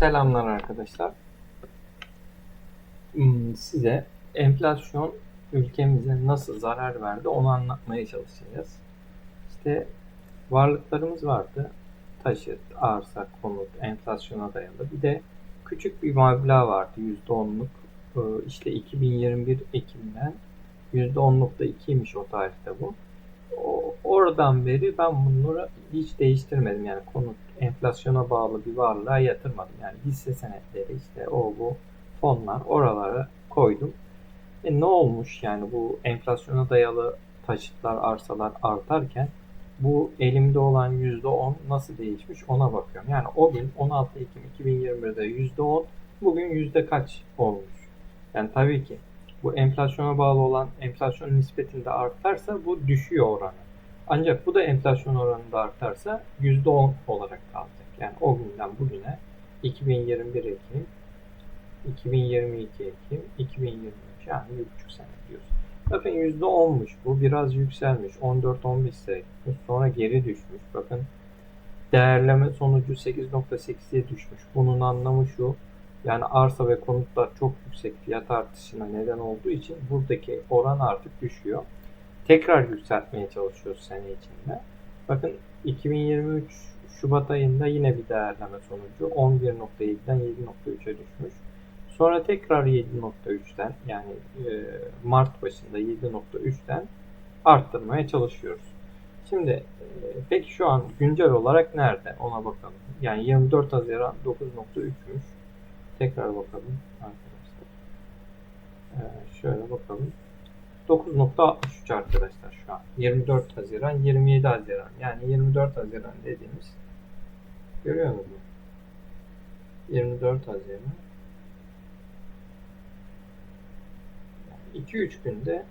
Selamlar arkadaşlar. Hmm, Size enflasyon ülkemize nasıl zarar verdi onu anlatmaya çalışacağız. İşte varlıklarımız vardı. Taşıt, arsa, konut, enflasyona dayalı. Bir de küçük bir meblağ vardı %10'luk. Ee, İşte 2021 Ekim'den %10.2'ymiş o tarihte bu. Oradan beri ben bunları hiç değiştirmedim. Yani konut enflasyona bağlı bir varlığa yatırmadım. Yani hisse senetleri işte o bu fonlar oralara koydum. E ne olmuş yani bu enflasyona dayalı taşıtlar, arsalar artarken bu elimde olan %10 nasıl değişmiş ona bakıyorum. Yani o gün 16 Ekim 2021'de %10 bugün yüzde kaç olmuş? Yani tabii ki bu enflasyona bağlı olan enflasyon nispetinde artarsa bu düşüyor oranı. Ancak bu da enflasyon oranında artarsa %10 olarak kalacak. Yani o günden bugüne 2021 Ekim, 2022 Ekim, 2023 yani bir buçuk sene diyoruz. Bakın %10'muş bu biraz yükselmiş. 14-15 sene. Sonra geri düşmüş. Bakın değerleme sonucu 8.8'e düşmüş. Bunun anlamı şu. Yani arsa ve konutlar çok yüksek fiyat artışına neden olduğu için buradaki oran artık düşüyor. Tekrar yükseltmeye çalışıyoruz sene içinde. Bakın 2023 Şubat ayında yine bir değerleme sonucu 11.7'den 7.3'e düşmüş. Sonra tekrar 7.3'ten yani e, Mart başında 7.3'ten arttırmaya çalışıyoruz. Şimdi e, peki şu an güncel olarak nerede ona bakalım. Yani 24 Haziran 9.3'müş. Tekrar bakalım arkadaşlar. Ee, şöyle bakalım. 9.63 arkadaşlar şu an. 24 Haziran, 27 Haziran. Yani 24 Haziran dediğimiz görüyor musunuz? 24 Haziran. 2-3 günde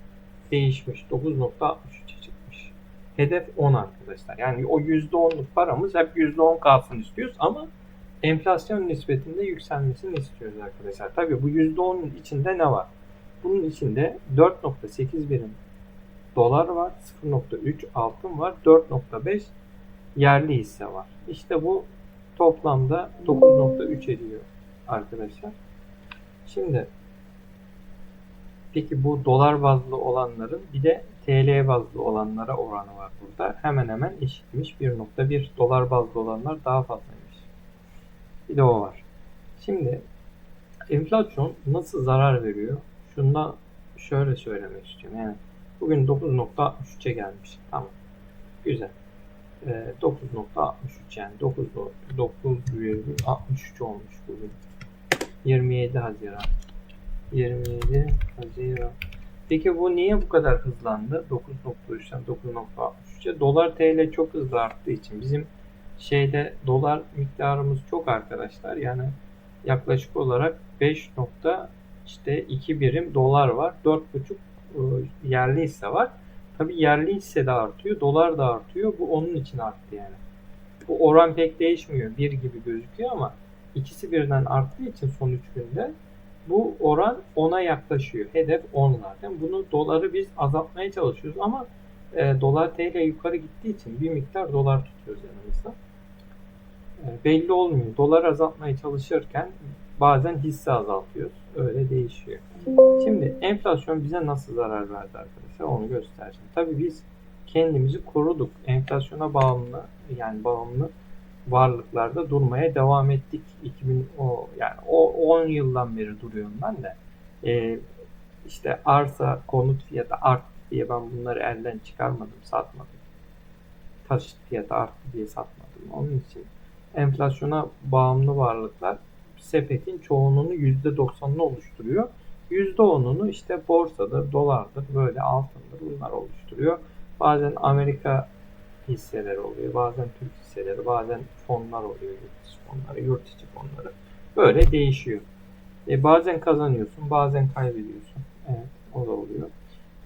değişmiş. 9.63'e çıkmış. Hedef 10 arkadaşlar. Yani o %10'luk paramız hep %10 kalsın istiyoruz ama enflasyon nispetinde yükselmesini istiyoruz arkadaşlar. Tabii bu %10'un içinde ne var? Bunun içinde 4.8 birim dolar var, 0.3 altın var, 4.5 yerli hisse var. İşte bu toplamda 9.3 ediyor arkadaşlar. Şimdi peki bu dolar bazlı olanların bir de TL bazlı olanlara oranı var burada. Hemen hemen eşitmiş. 1.1 dolar bazlı olanlar daha fazlaymış. Bir de o var. Şimdi enflasyon nasıl zarar veriyor? Şundan şöyle söylemek istiyorum. Yani bugün 9.63'e gelmiş. Tamam. Güzel. Ee, 9.63 yani 9 9,63 olmuş bugün. 27 Haziran. 27 Haziran. Peki bu niye bu kadar hızlandı? 9.3'ten 9.63'e. Dolar TL çok hızlı arttığı için bizim şeyde dolar miktarımız çok arkadaşlar. Yani yaklaşık olarak 5 nokta işte 2 birim dolar var. 4,5 ıı, yerli hisse var. Tabi yerli hisse de artıyor. Dolar da artıyor. Bu onun için arttı yani. Bu oran pek değişmiyor. 1 gibi gözüküyor ama ikisi birden arttığı için son 3 günde bu oran 10'a yaklaşıyor. Hedef 10 zaten. Bunu doları biz azaltmaya çalışıyoruz ama e, dolar TL yukarı gittiği için bir miktar dolar tutuyoruz yanımızda. E, belli olmuyor. Dolar azaltmaya çalışırken bazen hisse azaltıyoruz. Öyle değişiyor. Şimdi enflasyon bize nasıl zarar verdi arkadaşlar onu göstereceğim. Tabii biz kendimizi koruduk. Enflasyona bağımlı yani bağımlı varlıklarda durmaya devam ettik. 2000 o yani o 10 yıldan beri duruyorum ben de. Ee, işte arsa konut fiyatı arttı diye ben bunları elden çıkarmadım, satmadım. Taşıt fiyatı arttı diye satmadım. Onun için enflasyona bağımlı varlıklar sepetin çoğunluğunu %90'ını oluşturuyor. %10'unu işte borsadır, dolardır, böyle altındır bunlar oluşturuyor. Bazen Amerika hisseleri oluyor, bazen Türk hisseleri, bazen fonlar oluyor, yurt dışı fonları, yurt içi fonları. Böyle değişiyor. E, bazen kazanıyorsun, bazen kaybediyorsun. Evet, o da oluyor.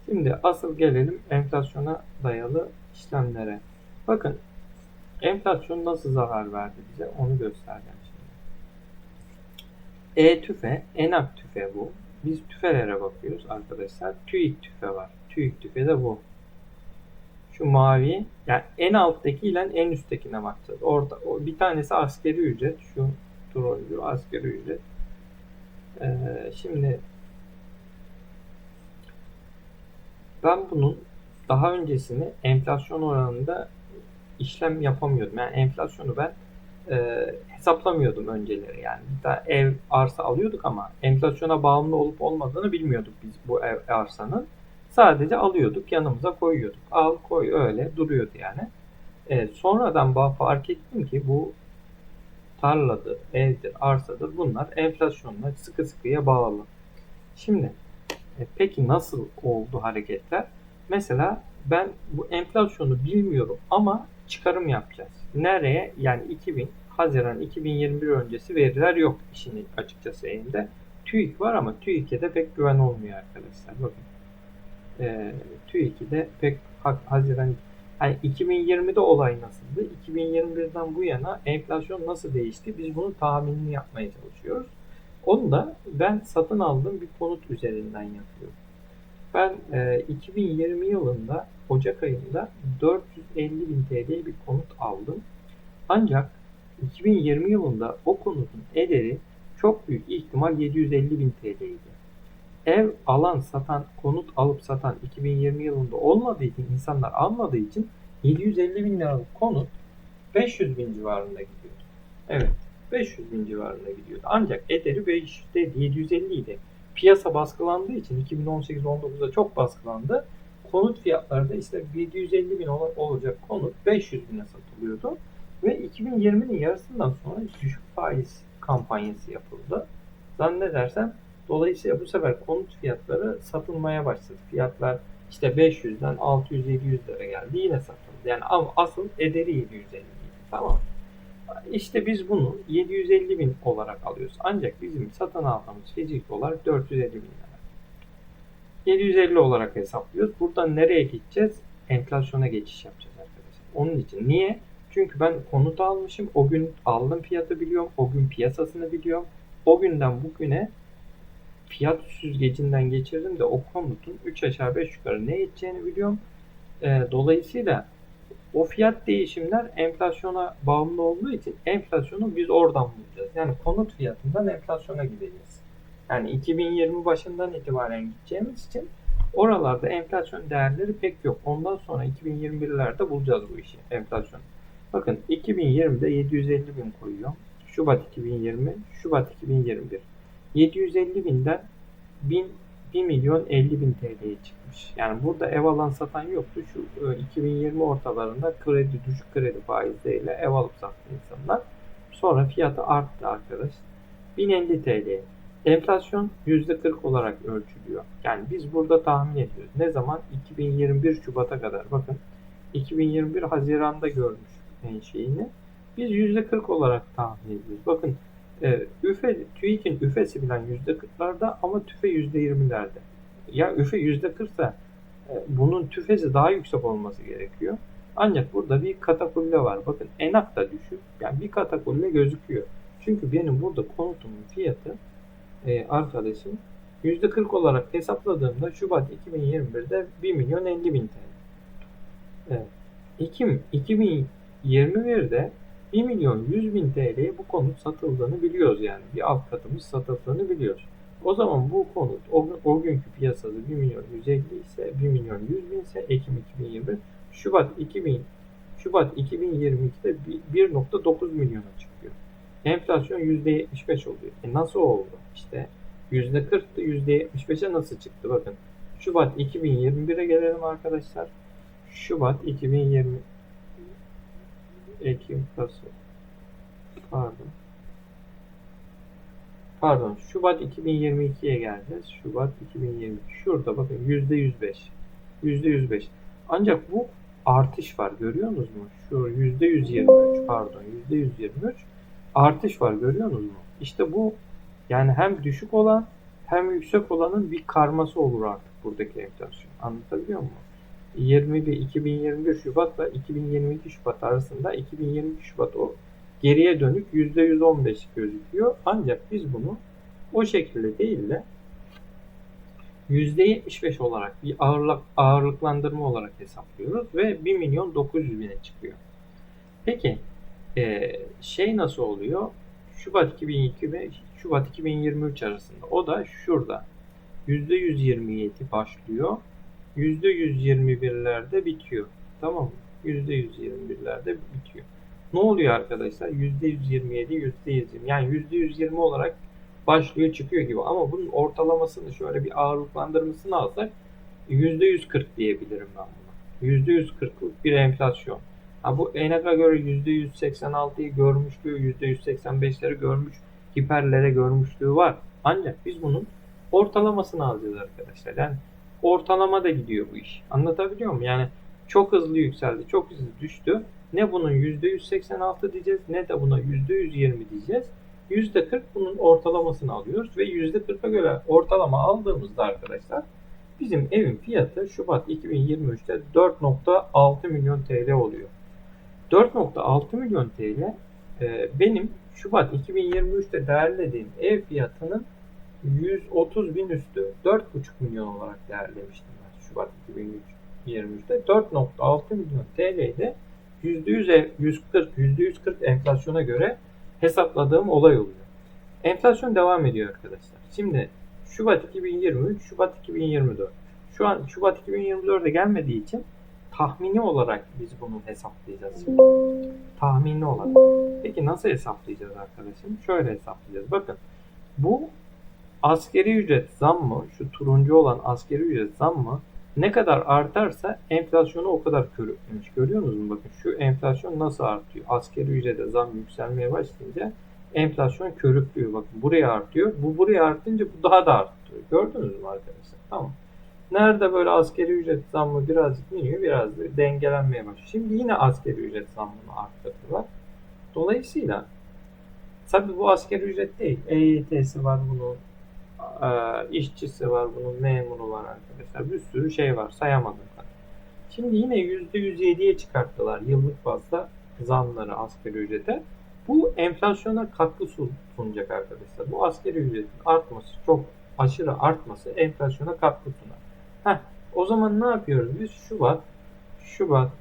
Şimdi asıl gelelim enflasyona dayalı işlemlere. Bakın enflasyon nasıl zarar verdi bize onu göstereceğim şimdi. E-tüfe, ENAK tüfe bu. Biz tüfelere bakıyoruz arkadaşlar. TÜİK tüfe var. TÜİK tüfe de bu. Şu mavi yani en alttaki ile en üsttekine bakacağız. Orada o, bir tanesi askeri ücret. Şu petrolcü, asgari ücret. Ee, şimdi ben bunun daha öncesini enflasyon oranında işlem yapamıyordum. Yani enflasyonu ben e, hesaplamıyordum önceleri yani. Daha ev, arsa alıyorduk ama enflasyona bağımlı olup olmadığını bilmiyorduk biz bu ev arsanın. Sadece alıyorduk, yanımıza koyuyorduk. Al, koy öyle duruyordu yani. E, sonradan fark ettim ki bu tarladır, evdir, arsadır bunlar enflasyonla sıkı sıkıya bağlı. Şimdi e, peki nasıl oldu hareketler? Mesela ben bu enflasyonu bilmiyorum ama çıkarım yapacağız. Nereye? Yani 2000 Haziran 2021 öncesi veriler yok işin açıkçası elimde. TÜİK var ama TÜİK'e de pek güven olmuyor arkadaşlar. Bakın. Ee, TÜİK'e pek ha- Haziran yani 2020'de olay nasıldı? 2021'den bu yana enflasyon nasıl değişti? Biz bunu tahminini yapmaya çalışıyoruz. Onu da ben satın aldığım bir konut üzerinden yapıyorum. Ben e, 2020 yılında Ocak ayında 450 bin TL'ye bir konut aldım. Ancak 2020 yılında o konutun ederi çok büyük ihtimal 750 bin TL'ydi. Ev alan, satan, konut alıp satan 2020 yılında olmadığı için, insanlar almadığı için 750 bin liralık konut 500 bin civarında gidiyordu. Evet, 500 bin civarında gidiyordu. Ancak ederi 500 değil, 750 idi. Piyasa baskılandığı için 2018-19'da çok baskılandı. Konut fiyatları da işte 750 bin ol- olacak konut 500 bine satılıyordu. Ve 2020'nin yarısından sonra düşük faiz kampanyası yapıldı. Zannedersem dolayısıyla bu sefer konut fiyatları satılmaya başladı. Fiyatlar işte 500'den 600-700 lira geldi. Yine satıldı. Yani asıl ederi 750 idi. Tamam. İşte biz bunu 750 bin olarak alıyoruz. Ancak bizim satın aldığımız fiziki olarak 450 bin lira. 750 olarak hesaplıyoruz. Buradan nereye gideceğiz? Enflasyona geçiş yapacağız arkadaşlar. Onun için. Niye? Çünkü ben konut almışım. O gün aldım fiyatı biliyorum. O gün piyasasını biliyorum. O günden bugüne fiyat süzgecinden geçirdim de o konutun 3 aşağı 5 yukarı ne edeceğini biliyorum. Ee, dolayısıyla o fiyat değişimler enflasyona bağımlı olduğu için enflasyonu biz oradan bulacağız. Yani konut fiyatından enflasyona gideceğiz. Yani 2020 başından itibaren gideceğimiz için oralarda enflasyon değerleri pek yok. Ondan sonra 2021'lerde bulacağız bu işi enflasyon. Bakın 2020'de 750 bin koyuyor. Şubat 2020, Şubat 2021. 750 binden 1000 1 milyon 50 bin TL'ye çıkmış. Yani burada ev alan satan yoktu. Şu e, 2020 ortalarında kredi düşük kredi faizleriyle ev alıp sattı insanlar. Sonra fiyatı arttı arkadaş. 1050 TL. Enflasyon %40 olarak ölçülüyor. Yani biz burada tahmin ediyoruz. Ne zaman? 2021 Şubat'a kadar. Bakın 2021 Haziran'da görmüş en şeyini. Biz %40 olarak tahmin ediyoruz. Bakın e, üfe, TÜİK'in üfesi bilen %40'larda ama tüfe %20'lerde. Ya üfe %40 ise e, bunun tüfesi daha yüksek olması gerekiyor. Ancak burada bir katakulle var. Bakın enak da düşük. Yani bir katakulle gözüküyor. Çünkü benim burada konutumun fiyatı e, arkadaşım %40 olarak hesapladığımda Şubat 2021'de 1 milyon 50 bin TL. Evet. Ekim 2021'de 1 milyon 100 bin TL'ye bu konut satıldığını biliyoruz yani. Bir alt katımız satıldığını biliyoruz. O zaman bu konut o, o günkü piyasası 1 milyon 150 ise 1 milyon 100 bin ise Ekim 2021 Şubat 2000 Şubat 2022'de 1.9 milyona çıkıyor. Enflasyon %75 oluyor. E nasıl oldu? İşte %40'tı %75'e nasıl çıktı? Bakın Şubat 2021'e gelelim arkadaşlar. Şubat 2020 Ekim, Kasım. Pardon. Pardon. Şubat 2022'ye geleceğiz. Şubat 2022. Şurada bakın %105. %105. Ancak bu artış var. Görüyorsunuz mu? Şu %123. Pardon. %123. Artış var. Görüyorsunuz mu? İşte bu yani hem düşük olan hem yüksek olanın bir karması olur artık buradaki enflasyon. Anlatabiliyor muyum? 21 2021 Şubat'la 2022 Şubat arasında 2022 Şubat o geriye dönük %115 gözüküyor. Ancak biz bunu o şekilde değil de %75 olarak bir ağırlık, ağırlıklandırma olarak hesaplıyoruz ve 1 milyon 900 bine çıkıyor. Peki e, şey nasıl oluyor? Şubat 2002 ve Şubat 2023 arasında. O da şurada. %127 başlıyor. %121'lerde bitiyor. Tamam mı? %121'lerde bitiyor. Ne oluyor arkadaşlar? %127, %120. Yani %120 olarak başlıyor çıkıyor gibi. Ama bunun ortalamasını şöyle bir ağırlıklandırmasını alsak %140 diyebilirim ben buna. %140'lık bir enflasyon. Ha, bu ENAG'a göre %186'yı görmüşlüğü, %185'leri görmüş, hiperlere görmüşlüğü var. Ancak biz bunun ortalamasını alacağız arkadaşlar. Yani ortalama da gidiyor bu iş. Anlatabiliyor muyum? Yani çok hızlı yükseldi, çok hızlı düştü. Ne bunun %186 diyeceğiz ne de buna %120 diyeceğiz. %40 bunun ortalamasını alıyoruz ve %40'a göre ortalama aldığımızda arkadaşlar bizim evin fiyatı Şubat 2023'te 4.6 milyon TL oluyor. 4.6 milyon TL e, benim Şubat 2023'te değerlediğim ev fiyatının 130 bin üstü 4.5 milyon olarak değerlemiştim ben Şubat 2023'te 4.6 milyon TL'de %100 ev, 140 %140 enflasyona göre hesapladığım olay oluyor. Enflasyon devam ediyor arkadaşlar. Şimdi Şubat 2023, Şubat 2024. Şu an Şubat 2024'e gelmediği için tahmini olarak biz bunu hesaplayacağız. Şimdi. Tahmini olarak. Peki nasıl hesaplayacağız arkadaşım? Şöyle hesaplayacağız. Bakın bu askeri ücret zammı, şu turuncu olan askeri ücret zammı ne kadar artarsa enflasyonu o kadar körüklemiş. Görüyor musunuz? Bakın şu enflasyon nasıl artıyor? Askeri ücrete zam yükselmeye başlayınca enflasyon körüklüyor. Bakın buraya artıyor. Bu buraya artınca bu daha da artıyor. Gördünüz mü arkadaşlar? Tamam. Nerede böyle askeri ücret zammı birazcık iniyor, biraz dengelenmeye başlıyor. Şimdi yine askeri ücret zammını arttırdılar. Dolayısıyla tabii bu askeri ücret değil. EYT'si var bunun, e, işçisi var bunun, memuru var arkadaşlar. Bir sürü şey var sayamadım ben. Şimdi yine %107'ye çıkarttılar yıllık bazda zamları asgari ücrete. Bu enflasyona katkı sunacak arkadaşlar. Bu asgari ücretin artması çok aşırı artması enflasyona katkı sunar. Heh, o zaman ne yapıyoruz biz? Şubat Şubat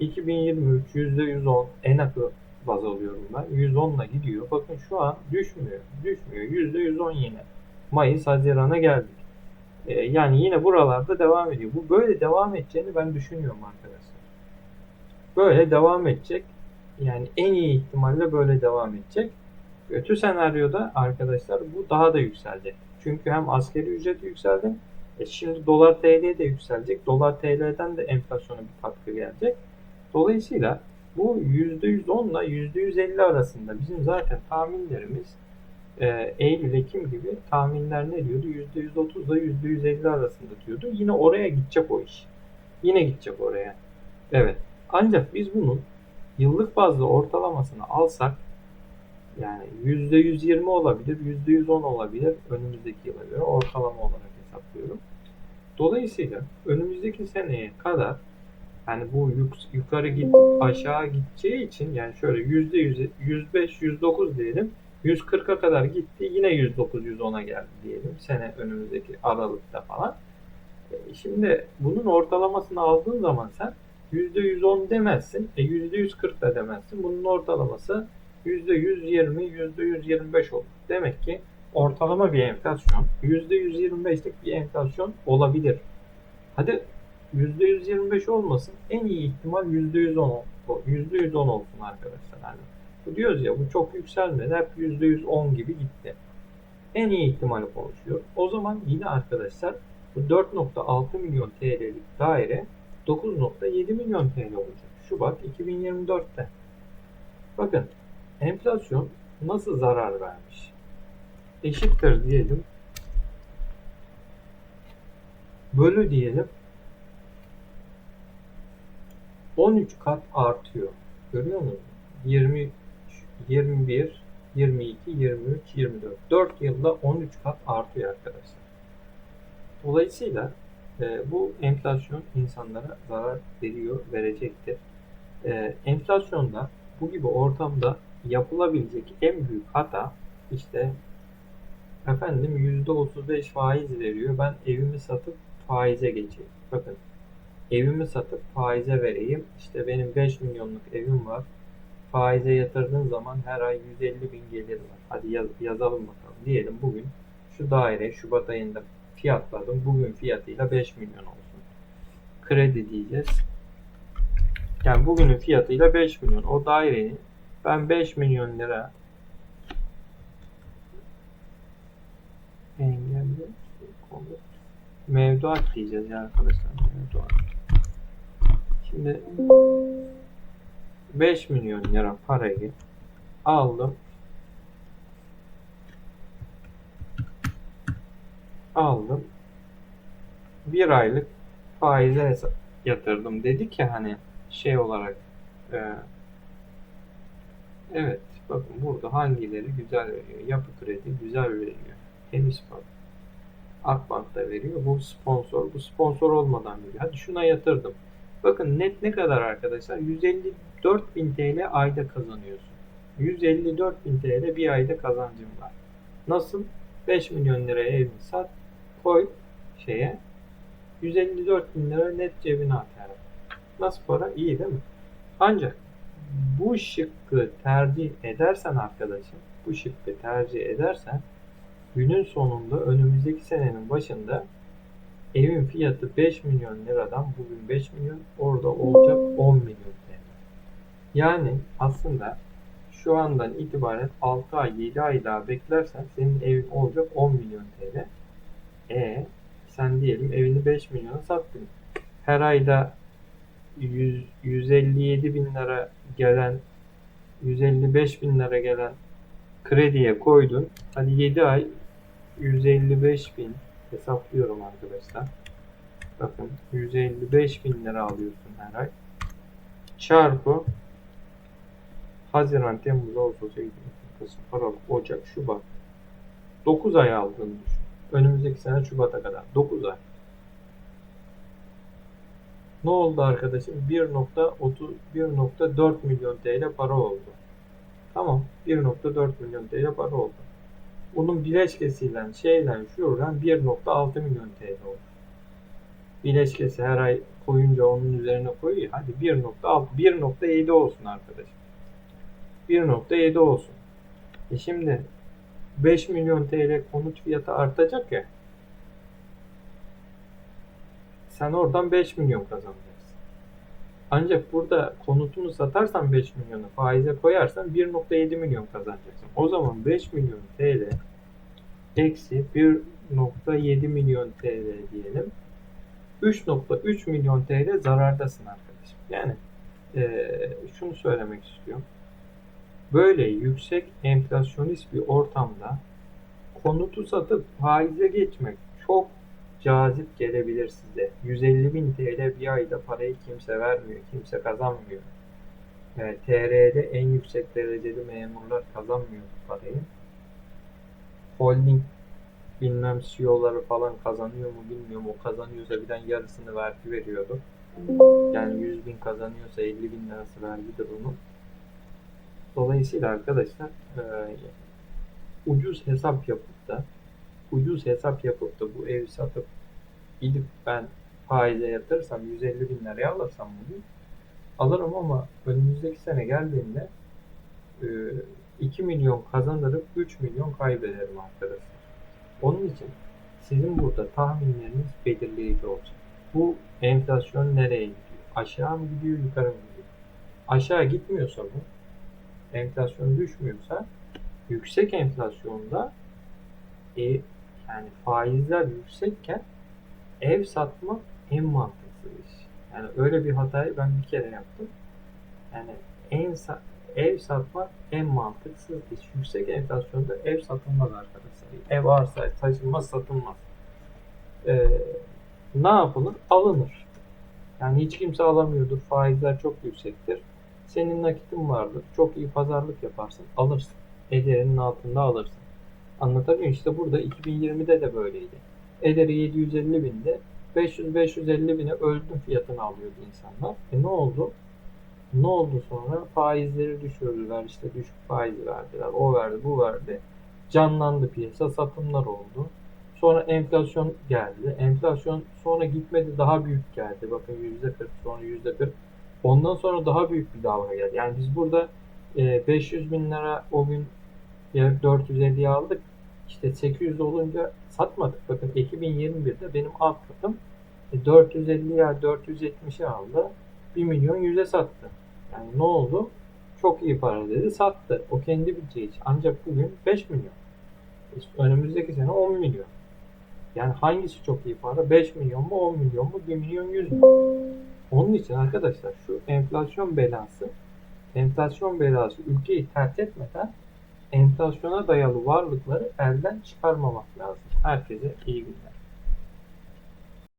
2023 %110 en akı baz alıyorum ben. 110 ile gidiyor. Bakın şu an düşmüyor. Düşmüyor. %110 yine. Mayıs Haziran'a geldik. Ee, yani yine buralarda devam ediyor. Bu böyle devam edeceğini ben düşünüyorum arkadaşlar. Böyle devam edecek. Yani en iyi ihtimalle böyle devam edecek. Kötü senaryoda arkadaşlar bu daha da yükselecek. Çünkü hem askeri ücret yükseldi. E şimdi dolar TL de yükselecek. Dolar TL'den de enflasyona bir katkı gelecek. Dolayısıyla bu %110 ile %150 arasında bizim zaten tahminlerimiz e, Eylül, Ekim gibi tahminler ne diyordu? %130 ile %150 arasında diyordu. Yine oraya gidecek o iş. Yine gidecek oraya. Evet. Ancak biz bunun yıllık bazda ortalamasını alsak yani %120 olabilir, %110 olabilir önümüzdeki yıla göre ortalama olarak hesaplıyorum. Dolayısıyla önümüzdeki seneye kadar yani bu yuk, yukarı gidip aşağı gideceği için yani şöyle %100, 105, 109 diyelim 140'a kadar gitti yine 109, 110'a geldi diyelim sene önümüzdeki aralıkta falan. E şimdi bunun ortalamasını aldığın zaman sen %110 demezsin, e %140 da demezsin. Bunun ortalaması %120, %125 olur. Demek ki ortalama bir enflasyon %125'lik bir enflasyon olabilir. Hadi %125 olmasın. En iyi ihtimal %110 %110 olsun arkadaşlar. Yani bu diyoruz ya bu çok yükselmedi. Hep %110 gibi gitti. En iyi ihtimali konuşuyor. O zaman yine arkadaşlar bu 4.6 milyon TL'lik daire 9.7 milyon TL olacak. Şubat 2024'te. Bakın enflasyon nasıl zarar vermiş? Eşittir diyelim. Bölü diyelim. 13 kat artıyor. Görüyor musunuz? 20 21 22 23 24 4 yılda 13 kat artıyor arkadaşlar. Dolayısıyla e, bu enflasyon insanlara zarar veriyor, verecektir. E, enflasyonda bu gibi ortamda yapılabilecek en büyük hata işte efendim %35 faiz veriyor. Ben evimi satıp faize geçeyim. Bakın evimi satıp faize vereyim. İşte benim 5 milyonluk evim var. faize yatırdığın zaman her ay 150 bin gelir var. Hadi yaz- yazalım bakalım. Diyelim bugün şu daire Şubat ayında fiyatladım. Bugün fiyatıyla 5 milyon olsun. Kredi diyeceğiz. Yani bugünün fiyatıyla 5 milyon. O daireyi ben 5 milyon lira engelli konut mevduat diyeceğiz ya arkadaşlar mevduat. Şimdi 5 milyon lira parayı aldım. Aldım. Bir aylık faize yatırdım. Dedik ya hani şey olarak e, evet bakın burada hangileri güzel veriyor. Yapı kredi güzel veriyor. Temiz para. Akbank da veriyor. Bu sponsor. Bu sponsor olmadan veriyor. Hadi şuna yatırdım. Bakın net ne kadar arkadaşlar? 154 bin TL ayda kazanıyorsun. 154 bin TL bir ayda kazancın var. Nasıl? 5 milyon liraya evini sat, koy şeye. 154 bin lira net cebine at. Nasıl para? İyi değil mi? Ancak bu şıkkı tercih edersen arkadaşım, bu şıkkı tercih edersen günün sonunda önümüzdeki senenin başında evin fiyatı 5 milyon liradan bugün 5 milyon orada olacak 10 milyon TL. Yani aslında şu andan itibaren 6 ay 7 ay daha beklersen senin evin olacak 10 milyon TL. E sen diyelim evini 5 milyona sattın. Her ayda 100, 157 bin lira gelen 155 bin lira gelen krediye koydun. Hadi 7 ay 155 bin hesaplıyorum arkadaşlar. Bakın 155 bin lira alıyorsun her ay. Çarpı Haziran, Temmuz, Ağustos, Eylül, Kasım, Aralık, Ocak, Şubat. 9 ay aldığını düşün. Önümüzdeki sene Şubat'a kadar. 9 ay. Ne oldu arkadaşım? 1.30 1.4 milyon TL para oldu. Tamam. 1.4 milyon TL para oldu. Bunun bileşkesiyle şeyle şuradan 1.6 milyon TL olur. Bileşkesi her ay koyunca onun üzerine koyuyor. Hadi 1.6 1.7 olsun arkadaşım. 1.7 olsun. E şimdi 5 milyon TL konut fiyatı artacak ya. Sen oradan 5 milyon kazanacaksın. Ancak burada konutunu satarsan 5 milyonu faize koyarsan 1.7 milyon kazanacaksın. O zaman 5 milyon TL eksi 1.7 milyon TL diyelim. 3.3 milyon TL zarardasın arkadaşım. Yani eee, şunu söylemek istiyorum. Böyle yüksek enflasyonist bir ortamda konutu satıp faize geçmek çok cazip gelebilir size. 150 bin TL bir ayda parayı kimse vermiyor, kimse kazanmıyor. Yani TR'de en yüksek dereceli memurlar kazanmıyor bu parayı. Holding bilmem CEO'ları falan kazanıyor mu bilmiyorum. O kazanıyorsa birden yarısını vergi veriyordu. Yani 100 bin kazanıyorsa 50 bin lirası vergidir onun. Dolayısıyla arkadaşlar e, ucuz hesap yapıp da ucuz hesap yapıp da bu evi satıp gidip ben faize yatırsam 150 bin liraya alırsam bugün alırım ama önümüzdeki sene geldiğinde e, 2 milyon kazanırım 3 milyon kaybederim arkadaşlar. Onun için sizin burada tahminleriniz belirleyici olacak. Bu enflasyon nereye gidiyor? Aşağı mı gidiyor, yukarı mı gidiyor? Aşağı gitmiyorsa bu, enflasyon düşmüyorsa yüksek enflasyonda e, yani faizler yüksekken ev satmak en mantıklı iş. Yani öyle bir hatayı ben bir kere yaptım. Yani en ev satmak en mantıksız iş. Yüksek enflasyonda ev satılmaz arkadaşlar. Ev arsa taşınmaz satılmaz. Ee, ne yapılır? Alınır. Yani hiç kimse alamıyordur. Faizler çok yüksektir. Senin nakitin vardır. Çok iyi pazarlık yaparsın. Alırsın. Ederinin altında alırsın. Anlatabiliyor muyum? İşte burada 2020'de de böyleydi. Ederi 750 binde 500-550 bine öldüm fiyatını alıyordu insanlar. E ne oldu? Ne oldu sonra? Faizleri düşürdüler. işte düşük faiz verdiler. O verdi, bu verdi. Canlandı piyasa. Satımlar oldu. Sonra enflasyon geldi. Enflasyon sonra gitmedi daha büyük geldi. Bakın %40 sonra %40. Ondan sonra daha büyük bir dalga geldi. Yani biz burada e, 500 bin lira o gün ya 450'ye aldık. İşte 800 olunca satmadık. Bakın 2021'de benim alt katım e, 450'ye 470'e aldı. 1 milyon 100'e sattı. Yani ne oldu? Çok iyi para dedi sattı. O kendi bileceği için. Ancak bugün 5 milyon. İşte önümüzdeki sene 10 milyon. Yani hangisi çok iyi para? 5 milyon mu 10 milyon mu 1 milyon 100 mü? Onun için arkadaşlar şu enflasyon belası enflasyon belası ülkeyi terk etmeden enflasyona dayalı varlıkları elden çıkarmamak lazım. Herkese iyi günler.